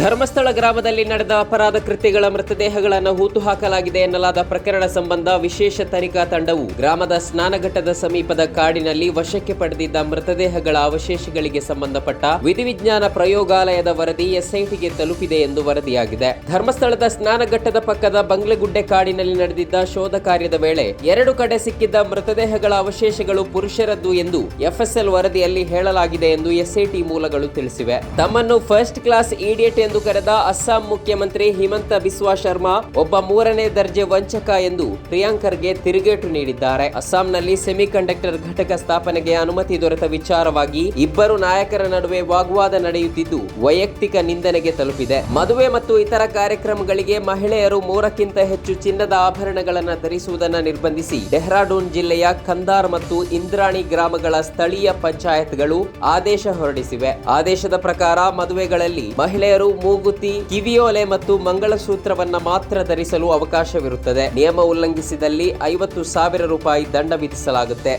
ಧರ್ಮಸ್ಥಳ ಗ್ರಾಮದಲ್ಲಿ ನಡೆದ ಅಪರಾಧ ಕೃತ್ಯಗಳ ಮೃತದೇಹಗಳನ್ನು ಹೂತು ಹಾಕಲಾಗಿದೆ ಎನ್ನಲಾದ ಪ್ರಕರಣ ಸಂಬಂಧ ವಿಶೇಷ ತನಿಖಾ ತಂಡವು ಗ್ರಾಮದ ಸ್ನಾನಘಟ್ಟದ ಸಮೀಪದ ಕಾಡಿನಲ್ಲಿ ವಶಕ್ಕೆ ಪಡೆದಿದ್ದ ಮೃತದೇಹಗಳ ಅವಶೇಷಗಳಿಗೆ ಸಂಬಂಧಪಟ್ಟ ವಿಧಿವಿಜ್ಞಾನ ಪ್ರಯೋಗಾಲಯದ ವರದಿ ಎಸ್ಐಟಿಗೆ ತಲುಪಿದೆ ಎಂದು ವರದಿಯಾಗಿದೆ. ಧರ್ಮಸ್ಥಳದ ಸ್ನಾನಘಟ್ಟದ ಪಕ್ಕದ ಬಂಗ್ಲೆಗುಡ್ಡೆ ಕಾಡಿನಲ್ಲಿ ನಡೆದಿದ್ದ ಶೋಧ ಕಾರ್ಯದ ವೇಳೆ ಎರಡು ಕಡೆ ಸಿಕ್ಕಿದ್ದ ಮೃತದೇಹಗಳ ಅವಶೇಷಗಳು ಪುರುಷರದ್ದು ಎಂದು ಎಫ್ಎಸ್ಎಲ್ ವರದಿಯಲ್ಲಿ ಹೇಳಲಾಗಿದೆ ಎಂದು ಎಸ್ಐಟಿ ಮೂಲಗಳು ತಿಳಿಸಿವೆ. ತಮ್ಮನ್ನು ಫಸ್ಟ್ ಕ್ಲಾಸ್ ಇಡಿಯಟ್ ಎಂದು ಕರೆದ ಅಸ್ಸಾಂ ಮುಖ್ಯಮಂತ್ರಿ ಹಿಮಂತ ಬಿಸ್ವಾ ಶರ್ಮಾ ಒಬ್ಬ ಮೂರನೇ ದರ್ಜೆ ವಂಚಕ ಎಂದು ಪ್ರಿಯಾಂಕರ್ಗೆ ತಿರುಗೇಟು ನೀಡಿದ್ದಾರೆ. ಅಸ್ಸಾಂನಲ್ಲಿ ಸೆಮಿಕಂಡಕ್ಟರ್ ಘಟಕ ಸ್ಥಾಪನೆಗೆ ಅನುಮತಿ ದೊರೆತ ವಿಚಾರವಾಗಿ ಇಬ್ಬರು ನಾಯಕರ ನಡುವೆ ವಾಗ್ವಾದ ನಡೆಯುತ್ತಿದ್ದು, ವೈಯಕ್ತಿಕ ನಿಂದನೆಗೆ ತಲುಪಿದೆ. ಮದುವೆ ಮತ್ತು ಇತರ ಕಾರ್ಯಕ್ರಮಗಳಿಗೆ ಮಹಿಳೆಯರು ಮೂರಕ್ಕಿಂತ ಹೆಚ್ಚು ಚಿನ್ನದ ಆಭರಣಗಳನ್ನು ಧರಿಸುವುದನ್ನು ನಿರ್ಬಂಧಿಸಿ ಡೆಹ್ರಾಡೂನ್ ಜಿಲ್ಲೆಯ ಕಂದಾರ್ ಮತ್ತು ಇಂದ್ರಾಣಿ ಗ್ರಾಮಗಳ ಸ್ಥಳೀಯ ಪಂಚಾಯತ್ಗಳು ಆದೇಶ ಹೊರಡಿಸಿವೆ. ಆದೇಶದ ಪ್ರಕಾರ ಮದುವೆಗಳಲ್ಲಿ ಮಹಿಳೆಯರು ಮೂಗುತಿ ಕಿವಿಯೋಲೆ ಮತ್ತು ಮಂಗಳಸೂತ್ರವನ್ನ ಮಾತ್ರ ಧರಿಸಲು ಅವಕಾಶವಿರುತ್ತದೆ. ನಿಯಮ ಉಲ್ಲಂಘಿಸಿದಲ್ಲಿ ಐವತ್ತು ಸಾವಿರ ರೂಪಾಯಿ ದಂಡ ವಿಧಿಸಲಾಗುತ್ತೆ.